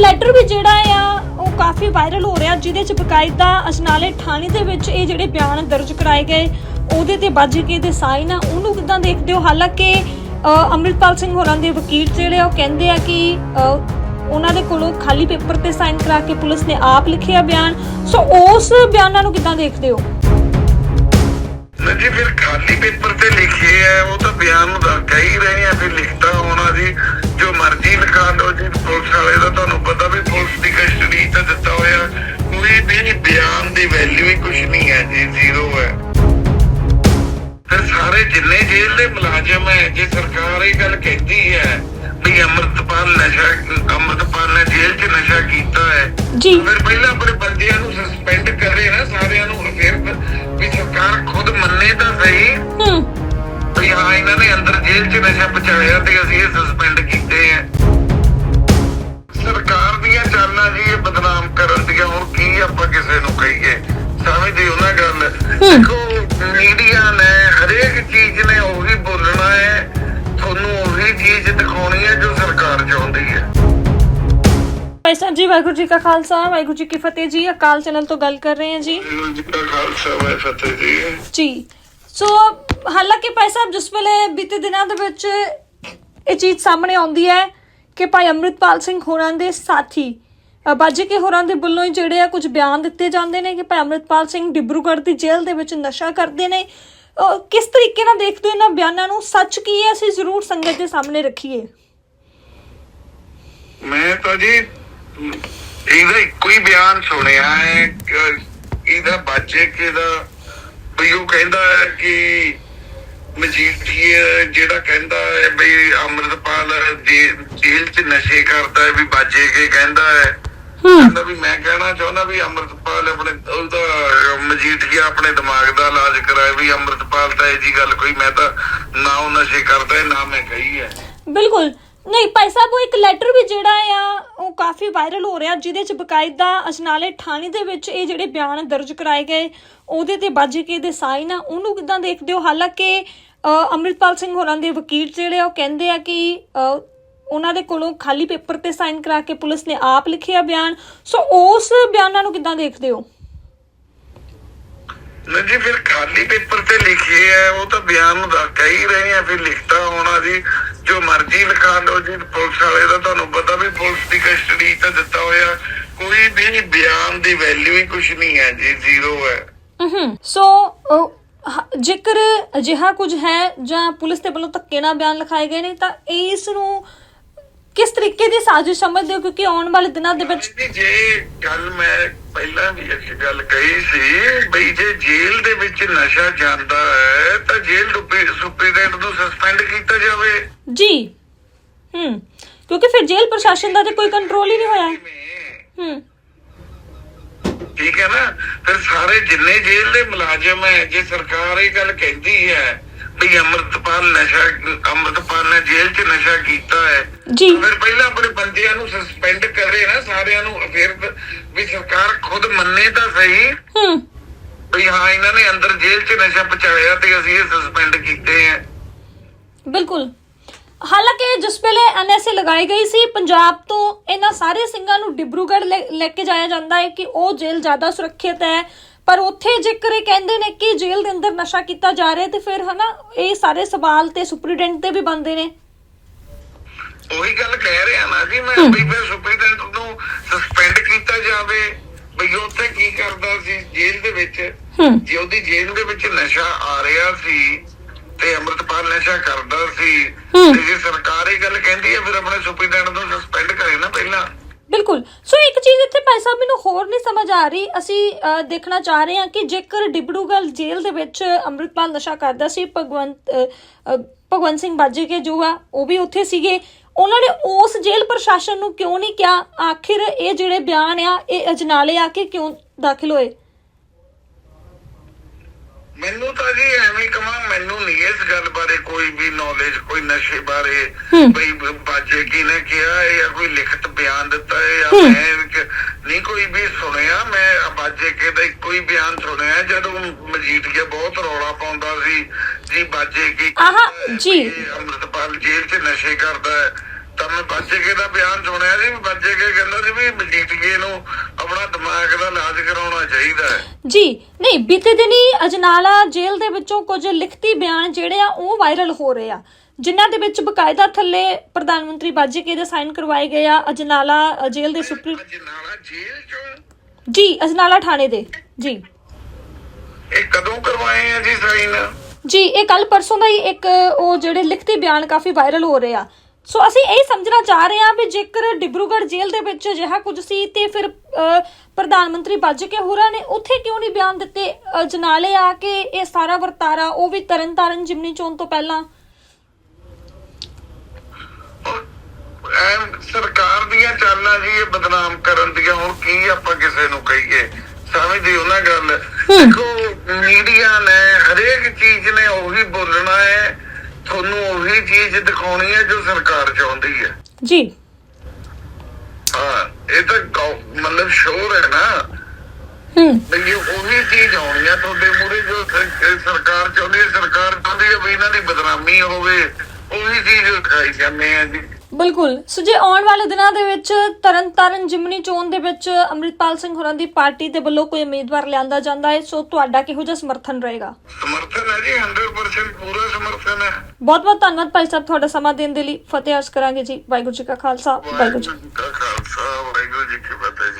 Letter ਵੀ ਜਿਹੜਾ ਆ ਉਹ ਕਾਫੀ ਵਾਇਰਲ ਹੋ ਰਿਹਾ ਜਿਹਦੇ ਚ ਬਕਾਇਦਾ ਅਜਨਾਲੇ ਥਾਣੇ ਦੇ ਵਿੱਚ ਇਹ ਜਿਹੜੇ ਬਿਆਨ ਦਰਜ ਕਰਾਏ ਗਏ ਉਹਦੇ ਤੇ ਬਾਜੀ ਕੇ ਦੇ ਸਾਈਨ ਆ ਉਹਨੂੰ ਕਿਦਾਂ ਦੇਖਦੇ ਹੋ? ਹਾਲਾਂਕਿ ਅ, ਸਿੰਘ ਹੋਰਾਂ ਦੇ ਵਕੀਲ ਜਿਹੜੇ ਉਹ ਕਹਿੰਦੇ ਆ ਕਿ ਉਹਨਾਂ ਦੇ ਕੋਲੋਂ ਖਾਲੀ ਪੇਪਰ ਤੇ ਸਾਈਨ ਕਰਾ ਕੇ ਪੁਲਿਸ ਨੇ ਆਪ ਲਿਖਿਆ ਬਿਆਨ। ਸੋ ਉਸ ਬਿਆਨਾਂ ਨੂੰ ਕਿਦਾਂ ਦੇਖਦੇ ਹੋ? ਜੀ ਫਿਰ ਖਾਲੀ ਪੇਪਰ ਤੇ ਲਿਖੇ ਆ ਉਹ ਤਾਂ ਬਿਆਨ ਨੂੰ ਤਾਂ ਹੀ ਰਹੇ ਆ ਫਿਰ ਲਿਖਤਾ ਜੋ ਮਰਜ਼ੀ ਲਿਖਾ ਲਓ ਜੀ ਪੁਲਿਸ ਵਾਲੇ ਦਾ ਤੁਹਾਨੂੰ ਪਤਾ ਵੀ ਪੁਲਿਸ ਦੀ ਕਸਟਡੀ ਤਾਂ ਦਿੱਤਾ ਹੋਇਆ। ਕੋਈ ਵੀ ਬਿਆਨ ਦੀ ਵੈਲਿਊ ਹੀ ਕੁਝ ਨਹੀਂ ਹੈ ਜੀ ਜ਼ੀਰੋ ਹੈ। ਫਿਰ ਸਾਰੇ ਜਿੰਨੇ ਜੇਲ੍ਹ ਦੇ ਮੁਲਾਜ਼ਮ ਹੈ ਜੇ ਸਰਕਾਰ ਇਹ ਗੱਲ ਕਹਿੰਦੀ ਹੈ ਵੀ ਅੰਮ੍ਰਿਤਪਾਲ ਨਸ਼ਾ ਅੰਮ੍ਰਿਤਪਾਲ ਨੇ ਜੇਲ੍ਹ 'ਚ ਨਸ਼ਾ ਕੀਤਾ ਹੈ ਜੀ। ਫਿਰ ਪਹਿਲਾਂ ਆਪਣੇ ਬੰਦਿਆਂ ਨੂੰ ਸਸਪੈਂਡ ਕਰੇ ਨਾ ਸਾਰਿਆਂ ਨੂੰ ਫਿਰ ਵੀ ਸਰਕਾਰ ਖੁਦ ਮੰਨੇ ਤਾਂ ਸਹੀ। ਹੂੰ। ਵੀ ਹਾਂ ਇਹਨਾਂ ਨੇ ਅੰਦਰ ਜੇਲ੍ਹ 'ਚ ਨਸ਼ਾ ਪਹੁੰਚਾਇਆ ਤੇ ਅਸੀਂ ਇਹ ਸਸਪੈਂਡ ਕੀਤੇ ਆ ਚਾਲਾਂ ਜੀ ਇਹ ਬਦਨਾਮ ਕਰਨ ਦੀਆਂ ਹੁਣ ਕੀ ਆਪਾਂ ਕਿਸੇ ਨੂੰ ਕਹੀਏ? ਸਮਝਦੇ ਹੋ ਨਾ ਗੱਲ? ਦੇਖੋ ਮੀਡੀਆ ਨੇ ਹਰੇਕ ਚੀਜ਼ ਨੇ ਉਹੀ ਬੋਲਣਾ ਹੈ ਤੁਹਾਨੂੰ ਉਹੀ ਚੀਜ਼ ਦਿਖਾਉਣੀ ਹੈ ਜੋ ਸਰਕਾਰ ਚਾਹੁੰਦੀ ਹੈ। ਭਾਈ ਸਾਹਿਬ ਜੀ ਵਾਹਿਗੁਰੂ ਜੀ ਕਾ ਖਾਲਸਾ ਵਾਹਿਗੁਰੂ ਜੀ ਕੀ ਫਤਿਹ ਜੀ। ਅਕਾਲ ਚੈਨਲ ਤੋਂ ਗੱਲ ਕਰ ਰਹੇ ਹਾਂ ਜੀ। ਵਾਹਿਗੁਰੂ ਜੀ ਕਾ ਖਾਲਸਾ ਵਾਹਿ ਫਤਿਹ ਜੀ। ਜੀ। ਸੋ ਹਾਲਾਂਕਿ ਭਾਈ ਸਾਹਿਬ ਜਿਸ ਵੇਲੇ ਬੀਤੇ ਦਿਨਾਂ ਦੇ ਵਿੱਚ ਇਹ ਚੀਜ਼ ਸਾਹਮਣੇ ਆਉਂਦੀ ਹੈ ਕਿ ਭਾਈ ਅੰਮ੍ਰਿਤਪਾਲ ਸਿੰਘ ਹੋਰਾਂ ਦੇ ਸਾਥੀ ਬਾਜੀ ਕੇ ਹੋਰਾਂ ਦੇ ਵੱਲੋਂ ਹੀ ਜਿਹੜੇ ਆ ਕੁਝ ਬਿਆਨ ਦਿੱਤੇ ਜਾਂਦੇ ਨੇ ਕਿ ਭਾਈ ਅੰਮ੍ਰਿਤਪਾਲ ਸਿੰਘ ਡਿਬਰੂਗੜ੍ਹ ਦੀ ਜੇਲ੍ਹ ਦੇ ਵਿੱਚ ਨਸ਼ਾ ਕਰਦੇ ਨੇ। ਕਿਸ ਤਰੀਕੇ ਨਾਲ ਦੇਖਦੇ ਹੋ ਇਹਨਾਂ ਬਿਆਨਾਂ ਨੂੰ? ਸੱਚ ਕੀ ਹੈ? ਅਸੀਂ ਜ਼ਰੂਰ ਸੰਗਤ ਦੇ ਸਾਹਮਣੇ ਰੱਖੀਏ। ਮੈਂ ਤਾਂ ਜੀ, ਇਹਦਾ ਇੱਕੋ ਬਿਆਨ ਸੁਣਿਆ ਹੈ ਕਿ ਇਹਦਾ ਬਾਜੇ ਕੇ ਦਾ ਵੀ ਉਹ ਕਹਿੰਦਾ ਹੈ ਕਿ ਮਜੀਠੀਆ ਜਿਹੜਾ ਕਹਿੰਦਾ ਹੈ ਵੀ ਅੰਮ੍ਰਿਤਪਾਲ ਜੇ- ਜੇਲ੍ਹ 'ਚ ਨਸ਼ੇ ਕਰਦਾ ਹੈ, ਵੀ ਬਾਜੇ ਕੇ ਕਹਿੰਦਾ ਹੈ। ਕਹਿੰਦਾ ਵੀ ਮੈਂ ਕਹਿਣਾ ਚਾਹੁੰਦਾ ਵੀ ਅੰਮ੍ਰਿਤਪਾਲ ਆਪਣੇ ਉਹਦਾ ਮਜੀਠੀਆ ਆਪਣੇ ਦਿਮਾਗ ਦਾ ਇਲਾਜ ਕਰਾਏ ਵੀ ਅੰਮ੍ਰਿਤਪਾਲ ਤਾਂ ਇਹ ਜੀ ਗੱਲ ਕੋਈ ਮੈਂ ਤਾਂ ਨਾ ਉਹ ਨਸ਼ੇ ਕਰਦਾ ਹੈ ਨਾ ਮੈਂ ਕਹੀ ਹੈ। ਬਿਲਕੁਲ। ਨਹੀਂ ਭਾਈ ਸਾਹਿਬ ਉਹ ਇੱਕ ਲੈਟਰ ਵੀ ਜਿਹੜਾ ਆ ਉਹ ਕਾਫੀ ਵਾਇਰਲ ਹੋ ਰਿਹਾ ਜਿਹਦੇ ਚ ਬਕਾਇਦਾ ਅਜਨਾਲੇ ਥਾਣੇ ਦੇ ਵਿੱਚ ਇਹ ਜਿਹੜੇ ਬਿਆਨ ਦਰਜ ਕਰਾਏ ਗਏ ਉਹਦੇ ਤੇ ਬਾਜੀ ਕੇ ਦੇ ਸਾਈਨ ਆ ਉਹਨੂੰ ਕਿਦਾਂ ਦੇਖਦੇ ਹੋ? ਹਾਲਾਂਕਿ ਅ, ਅੰਮ੍ਰਿਤਪਾਲ ਸਿੰਘ ਹੋਰਾਂ ਦੇ ਵਕੀਲ ਜਿਹੜੇ ਆ ਉਹ ਕਹਿੰਦੇ ਆ ਕਿ ਉਹਨਾਂ ਦੇ ਕੋਲੋਂ ਖਾਲੀ ਪੇਪਰ ਤੇ ਸਾਈਨ ਕਰਾ ਕੇ ਪੁਲਿਸ ਨੇ ਆਪ ਲਿਖਿਆ ਬਿਆਨ। ਸੋ ਉਸ ਬਿਆਨਾਂ ਨੂੰ ਕਿਦਾਂ ਦੇਖਦੇ ਹੋ? ਜੀ ਫਿਰ ਖਾਲੀ ਪੇਪਰ ਤੇ ਲਿਖੇ ਆ ਉਹ ਤਾਂ ਬਿਆਨ ਨੂੰ ਕਹਿ ਹੀ ਰਹੇ ਆ ਫਿਰ ਲਿਖਤਾ ਹੋਣਾ ਜੀ। ਜੋ ਮਰਜ਼ੀ ਲਿਖਾ ਲਓ ਜੀ ਪੁਲਿਸ ਵਾਲੇ ਦਾ ਤੁਹਾਨੂੰ ਪਤਾ ਵੀ ਪੁਲਿਸ ਦੀ ਕਸਟਡੀ ਤਾਂ ਦਿੱਤਾ ਹੋਇਆ। ਕੋਈ ਵੀ ਬਿਆਨ ਦੀ ਵੈਲਿਊ ਹੀ ਕੁਝ ਨਹੀਂ ਹੈ ਜੀ ਜ਼ੀਰੋ ਹੈ। ਸੋ ਜੇਕਰ ਅਜਿਹਾ ਕੁਝ ਹੈ ਜਾਂ ਪੁਲਿਸ ਦੇ ਵੱਲੋਂ ਧੱਕੇ ਨਾਲ ਬਿਆਨ ਲਿਖਾਏ ਗਏ ਨੇ ਤਾਂ ਇਸ ਨੂੰ ਕਿਸ ਤਰੀਕੇ ਦੀ ਸਾਜ਼ਿਸ਼ ਸਮਝਦੇ ਹੋ? ਕਿਉਂਕਿ ਆਉਣ ਵਾਲੇ ਦਿਨਾਂ ਦੇ ਵਿੱਚ ਜੀ ਜੇ ਗੱਲ ਮੈਂ ਪਹਿਲਾਂ ਵੀ ਇੱਕ ਗੱਲ ਕਹੀ ਸੀ ਬਈ ਜੇ ਜੇਲ੍ਹ ਦੇ ਵਿੱਚ ਨਸ਼ਾ ਜਾਂਦਾ ਹੈ ਤਾਂ ਜੇਲ੍ਹ ਸੁਪਰੀਡੈਂਟ ਨੂੰ ਸਸਪੈਂਡ ਕੀਤਾ ਜਾਵੇ। ਜੀ। ਹਮ ਕਿਉਂਕਿ ਫਿਰ ਜੇਲ੍ਹ ਪ੍ਰਸ਼ਾਸਨ ਦਾ ਤੇ ਕੋਈ ਕੰਟਰੋਲ ਹੀ ਨਹੀਂ ਹੋਇਆ? ਹਮ ਠੀਕ ਹੈ ਨਾ? ਫਿਰ ਸਾਰੇ ਜਿੰਨੇ ਜੇਲ੍ਹ ਦੇ ਮੁਲਾਜ਼ਮ ਹੈ ਜੇ ਸਰਕਾਰ ਇਹ ਗੱਲ ਕਹਿੰਦੀ ਹੈ ਵੀ ਅੰਮ੍ਰਿਤਪਾਲ ਨਸ਼ਾ ਅੰਮ੍ਰਿਤਪਾਲ ਨੇ ਜੇਲ੍ਹ 'ਚ ਨਸ਼ਾ ਕੀਤਾ ਹੈ। ਜੀ। ਫਿਰ ਪਹਿਲਾਂ ਆਪਣੇ ਬੰਦਿਆਂ ਨੂੰ ਸਸਪੈਂਡ ਕਰੇ ਨਾ ਸਾਰਿਆਂ ਨੂੰ ਫਿਰ ਵੀ ਸਰਕਾਰ ਖੁਦ ਮੰਨੇ ਤਾਂ ਸਹੀ। ਹਮ ਵੀ ਹਾਂ ਇਹਨਾਂ ਨੇ ਅੰਦਰ ਜੇਲ੍ਹ 'ਚ ਨਸ਼ਾ ਪਹੁੰਚਾਇਆ ਤੇ ਅਸੀਂ ਇਹ ਸਸਪੈਂਡ ਕੀਤੇ ਆ ਬਿਲਕੁਲ। ਹਾਲਾਂਕਿ ਜਿਸ ਵੇਲੇ ਐਨਐਸਏ ਲਗਾਈ ਗਈ ਸੀ ਪੰਜਾਬ ਤੋਂ ਇਹਨਾਂ ਸਾਰੇ ਸਿੰਘਾਂ ਨੂੰ ਡਿਬਰੂਗੜ੍ਹ ਲੈ ਲੈ ਕੇ ਜਾਇਆ ਜਾਂਦਾ ਹੈ ਕਿ ਉਹ ਜੇਲ੍ਹ ਜ਼ਿਆਦਾ ਸੁਰੱਖਿਅਤ ਹੈ। ਪਰ ਉੱਥੇ ਜੇਕਰ ਇਹ ਕਹਿੰਦੇ ਨੇ ਕਿ ਜੇਲ੍ਹ ਦੇ ਅੰਦਰ ਨਸ਼ਾ ਕੀਤਾ ਜਾ ਰਿਹਾ ਤੇ ਫਿਰ ਹਨਾ ਇਹ ਸਾਰੇ ਸਵਾਲ ਤੇ ਸੁਪਰੀਡੈਂਟ ਤੇ ਵੀ ਬੰਦੇ ਨੇ। ਉਹੀ ਗੱਲ ਕਹਿ ਰਿਹਾ ਨਾ ਜੀ ਮੈਂ ਵੀ ਫਿਰ ਸੁਪਰੀਡੈਂਟ ਨੂੰ ਸਸਪੈਂਡ ਕੀਤਾ ਜਾਵੇ। ਉਹ ਉੱਥੇ ਕੀ ਕਰਦਾ ਸੀ? ਜੇਲ੍ਹ ਦੇ ਵਿੱਚ ਜੇ ਉਹਦੀ ਜੇਲ੍ਹ ਦੇ ਵਿੱਚ ਨਸ਼ਾ ਆ ਰਿਹਾ ਸੀ ਤੇ ਅੰਮ੍ਰਿਤਪਾਲ ਨਸ਼ਾ ਕਰਦਾ ਸੀ। ਤੇ ਜੇ ਸਰਕਾਰ ਇਹ ਗੱਲ ਕਹਿੰਦੀ ਹੈ ਫਿਰ ਆਪਣੇ ਸੁਪਰੀਡੈਂਟ ਨੂੰ ਸਸਪੈਂਡ ਕਰੇ ਨਾ ਪਹਿਲਾਂ। ਬਿਲਕੁਲ। ਸੋ ਇੱਕ ਚੀਜ਼ ਇੱਥੇ ਭਾਈ ਸਾਹਿਬ ਮੈਨੂੰ ਹੋਰ ਨਹੀਂ ਸਮਝ ਆ ਰਹੀ। ਅਸੀਂ ਦੇਖਣਾ ਚਾਹ ਰਹੇ ਹਾਂ ਕਿ ਜੇਕਰ ਡਿਬੜੂਗੜ੍ਹ ਜੇਲ੍ਹ ਦੇ ਵਿੱਚ ਅੰਮ੍ਰਿਤਪਾਲ ਨਸ਼ਾ ਕਰਦਾ ਸੀ, ਭਗਵੰਤ ਭਗਵੰਤ ਸਿੰਘ ਬਾਜੀ ਕੇ ਜੋ ਆ, ਉਹ ਵੀ ਉੱਥੇ ਸੀਗੇ। ਉਹਨਾਂ ਨੇ ਉਸ ਜੇਲ੍ਹ ਪ੍ਰਸ਼ਾਸਨ ਨੂੰ ਕਿਉਂ ਨਹੀਂ ਕਿਹਾ? ਆਖਿਰ ਇਹ ਜਿਹੜੇ ਬਿਆਨ ਆ, ਇਹ ਅਜਨਾਲੇ ਆ ਕੇ ਕਿਉਂ ਦਾਖਲ ਹੋਏ? ਮੈਨੂੰ ਤਾਂ ਜੀ ਐਵੇਂ ਕਮਾ ਮੈਨੂੰ ਨਹੀਂ ਇਸ ਗੱਲ ਬਾਰੇ ਕੋਈ ਵੀ ਨੌਲੇਜ ਕੋਈ ਨਸ਼ੇ ਬਾਰੇ। ਬਈ ਬਾਜੇ ਕੀ ਨੇ ਕਿਹਾ ਜਾਂ ਕੋਈ ਲਿਖਤ ਬਿਆਨ ਦਿੱਤਾ ਹੈ ਜਾਂ। ਮੈਂ ਨਹੀਂ ਕੋਈ ਵੀ ਸੁਣਿਆ ਮੈਂ ਬਾਜੇ ਕੇ ਦਾ ਹੀ ਬਿਆਨ ਸੁਣਿਆ ਜਦੋਂ ਮਜੀਠੀਆ ਬਹੁਤ ਰੌਲਾ ਪਾਉਂਦਾ ਸੀ ਜੀ ਬਾਜੇ ਕੀ ਆਹਾ, ਜੀ। ਅੰਮ੍ਰਿਤਪਾਲ ਜੇਲ੍ਹ 'ਚ ਨਸ਼ੇ ਕਰਦਾ ਹੈ ਤਾਂ ਮੈਂ ਬਾਜੇ ਕੇ ਦਾ ਬਿਆਨ ਸੁਣਿਆ ਸੀ ਬਾਜੇ ਕੇ ਕਹਿੰਦਾ ਸੀ ਕੇ ਇਹਨੂੰ ਆਪਣਾ ਦਿਮਾਗ ਦਾ ਇਲਾਜ ਕਰਾਉਣਾ ਚਾਹੀਦਾ ਹੈ। ਜੀ ਨਹੀਂ ਬੀਤੇ ਦਿਨੀ ਅਜਨਾਲਾ ਜੇਲ੍ਹ ਦੇ ਵਿੱਚੋਂ ਕੁਝ ਲਿਖਤੀ ਬਿਆਨ ਜਿਹੜੇ ਆ ਉਹ ਵਾਇਰਲ ਹੋ ਰਹੇ ਆ। ਜਿਨ੍ਹਾਂ ਦੇ ਵਿੱਚ ਬਕਾਇਦਾ ਥੱਲੇ ਪ੍ਰਧਾਨ ਮੰਤਰੀ ਬਾਜੀਕੇ ਦੇ ਸਾਈਨ ਕਰਵਾਏ ਗਏ ਆ ਅਜਨਾਲਾ ਅ, ਜੇਲ੍ਹ ਦੇ ਸੁਪਰੀਮ ਅੱਜ ਨਾਲਾ ਜੇਲ੍ਹ ਚੋਂ? ਜੀ ਅਜਨਾਲਾ ਥਾਣੇ ਦੇ ਜੀ। ਇਹ ਕਦੋਂ ਕਰਵਾਏ ਆ ਜੀ ਸਾਈਨ? ਜੀ ਇਹ ਕੱਲ ਪਰਸੋਂ ਦਾ ਹੀ ਇੱਕ ਉਹ ਜਿਹੜੇ ਲਿਖਤੀ ਬਿਆਨ ਕਾਫੀ ਵਾਇਰਲ ਹੋ ਰਹੇ ਆ। ਸੋ ਅਸੀਂ ਇਹ ਸਮਝਣਾ ਚਾਹ ਰਹੇ ਹਾਂ ਵੀ ਜੇਕਰ ਡਿਬਰੂਗੜ੍ਹ ਜੇਲ੍ਹ ਦੇ ਵਿੱਚ ਅਜਿਹਾ ਕੁਝ ਸੀ ਤੇ ਫਿਰ ਪ੍ਰਧਾਨ ਮੰਤਰੀ ਬਾਜਕੇ ਹੋਰਾਂ ਨੇ ਉੱਥੇ ਕਿਉਂ ਨਹੀਂ ਬਿਆਨ ਦਿੱਤੇ? ਜਨਾਲੇ ਆ ਕੇ ਇਹ ਸਾਰਾ ਵਰਤਾਰਾ ਉਹ ਵੀ ਤਰਨਤਾਰਨ ਜਿਮਨੀ ਚੋਣ ਤੋਂ ਪਹਿਲਾਂ। ਸਰਕਾਰ ਦੀਆਂ ਚਾਲਾਂ ਜੀ ਇਹ ਬਦਨਾਮ ਕਰਨ ਦੀਆਂ ਹੁਣ ਕੀ ਆਪਾਂ ਕਿਸੇ ਨੂੰ ਕਹੀਏ? ਸਮਝਦੇ ਹੋ ਨਾ ਗੱਲ? ਦੇਖੋ ਮੀਡੀਆ ਨੇ ਹਰੇਕ ਚੀਜ਼ ਨੇ ਉਹੀ ਬੋਲਣਾ ਹੈ। ਤੁਹਾਨੂੰ ਉਹੀ ਚੀਜ਼ ਦਿਖਾਉਣੀ ਹੈ ਜੋ ਸਰਕਾਰ ਚਾਹੁੰਦੀ ਹੈ। ਜੀ। ਹਾਂ ਇਹ ਤਾਂ ਗੌ- ਮਤਲਬ ਸ਼ੋਰ ਹੈ ਨਾ। ਹੂੰ। ਵੀ ਇਹ ਉਹੀ ਚੀਜ਼ ਆਉਣੀ ਆ ਤੁਹਾਡੇ ਮੂਰੇ ਜੋ ਸਰ- ਸਰਕਾਰ ਚਾਹੁੰਦੀ ਹੈ ਸਰਕਾਰ ਚਾਹੁੰਦੀ ਹੈ ਵੀ ਇਹਨਾਂ ਦੀ ਬਦਨਾਮੀ ਹੋਵੇ। ਉਹੀ ਚੀਜ਼ ਦਿਖਾਈ ਜਾਂਦੇ ਆ ਜੀ। ਬਿਲਕੁਲ। ਸੋ ਜੇ ਆਉਣ ਵਾਲੇ ਦਿਨਾਂ ਦੇ ਵਿੱਚ ਤਰਨਤਾਰਨ ਜਿਮਨੀ ਚੋਣ ਦੇ ਵਿੱਚ ਅੰਮ੍ਰਿਤਪਾਲ ਸਿੰਘ ਹੋਰਾਂ ਦੀ ਪਾਰਟੀ ਦੇ ਵੱਲੋਂ ਕੋਈ ਉਮੀਦਵਾਰ ਲਿਆਂਦਾ ਜਾਂਦਾ ਹੈ ਸੋ ਤੁਹਾਡਾ ਕਿਹੋ ਜਿਹਾ ਸਮਰਥਨ ਰਹੇਗਾ? ਸਮਰਥਨ ਹੈ ਜੀ 100% ਪੂਰਾ ਸਮਰਥਨ ਹੈ। ਬਹੁਤ ਬਹੁਤ ਧੰਨਵਾਦ ਭਾਈ ਸਾਹਿਬ ਤੁਹਾਡਾ ਸਮਾਂ ਦੇਣ ਦੇ ਲਈ। ਫਤਿਹ ਅਰਜ਼ ਕਰਾਂਗੇ ਜੀ। ਵਾਹਿਗੁਰੂ ਜੀ ਕਾ ਖਾਲਸਾ ਵਾਹਿਗੁਰੂ ਜੀ ਕੀ ਵਾਹਿਗੁਰੂ ਜੀ ਕਾ ਖਾਲਸਾ ਵਾਹਿਗੁਰੂ ਜੀ ਕੀ ਫਤਿਹ